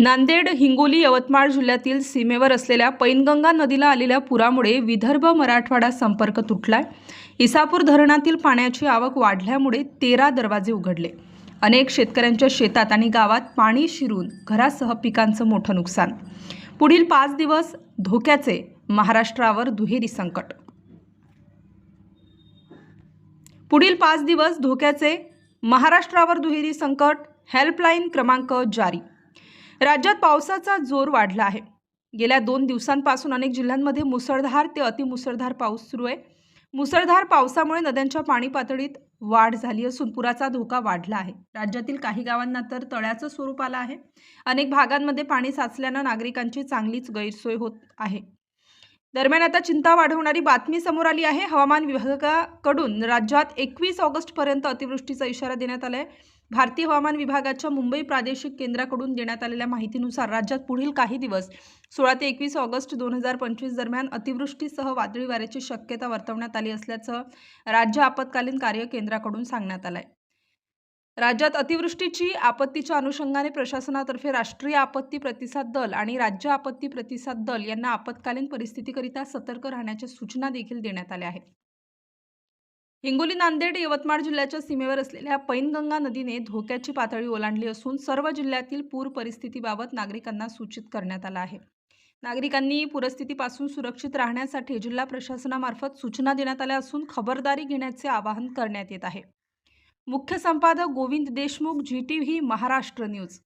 नांदेड हिंगोली यवतमाळ जिल्ह्यातील सीमेवर असलेल्या पैनगंगा नदीला आलेल्या पुरामुळे विदर्भ मराठवाडा संपर्क तुटलाय. इसापूर धरणातील पाण्याची आवक वाढल्यामुळे तेरा दरवाजे उघडले. अनेक शेतकऱ्यांच्या शेतात आणि गावात पाणी शिरून घरासह पिकांचं मोठं नुकसान. पुढील पाच दिवस धोक्याचे महाराष्ट्रावर दुहेरी संकट. पुढील पाच दिवस धोक्याचे महाराष्ट्रावर दुहेरी संकट. हेल्पलाईन क्रमांक जारी. राज्यात पावसाचा जोर वाढला आहे. गेल्या दोन दिवसांपासून अनेक जिल्ह्यांमध्ये मुसळधार ते अतिमुसळधार पाऊस सुरू आहे. मुसळधार पावसामुळे नद्यांच्या पाणी पातळीत वाढ झाली असून पुराचा धोका वाढला आहे. राज्यातील काही गावांना तर तळ्याचं स्वरूप आलं आहे. अनेक भागांमध्ये पाणी साचल्यानं नागरिकांची चांगलीच गैरसोय होत आहे. दरम्यान आता चिंता वाढवणारी बातमी समोर आली आहे. हवामान विभागाकडून राज्यात एकवीस ऑगस्टपर्यंत अतिवृष्टीचा इशारा देण्यात आला आहे भारतीय हवामान विभागाच्या मुंबई प्रादेशिक केंद्राकडून देण्यात आलेल्या माहितीनुसार राज्यात पुढील काही दिवस सोळा ते एकवीस ऑगस्ट दोन हजार पंचवीस दरम्यान अतिवृष्टीसह वादळी वाऱ्याची शक्यता वर्तवण्यात आली असल्याचं राज्य आपत्कालीन कार्य केंद्राकडून सांगण्यात आलं आहे राज्यात अतिवृष्टीची आपत्तीच्या अनुषंगाने प्रशासनातर्फे राष्ट्रीय आपत्ती प्रतिसाद दल आणि राज्य आपत्ती प्रतिसाद दल यांना आपत्कालीन परिस्थितीकरिता सतर्क राहण्याच्या सूचना देखील देण्यात आल्या आहेत. हिंगोली नांदेड यवतमाळ जिल्ह्याच्या सीमेवर असलेल्या पैनगंगा नदीने धोक्याची पातळी ओलांडली असून सर्व जिल्ह्यातील पूर परिस्थितीबाबत नागरिकांना सूचित करण्यात आलं आहे. नागरिकांनी पूरस्थितीपासून सुरक्षित राहण्यासाठी जिल्हा प्रशासनामार्फत सूचना देण्यात आल्या असून खबरदारी घेण्याचे आवाहन करण्यात येत आहे. मुख्य संपादक Govind Deshmukh ji T V Maharashtra news.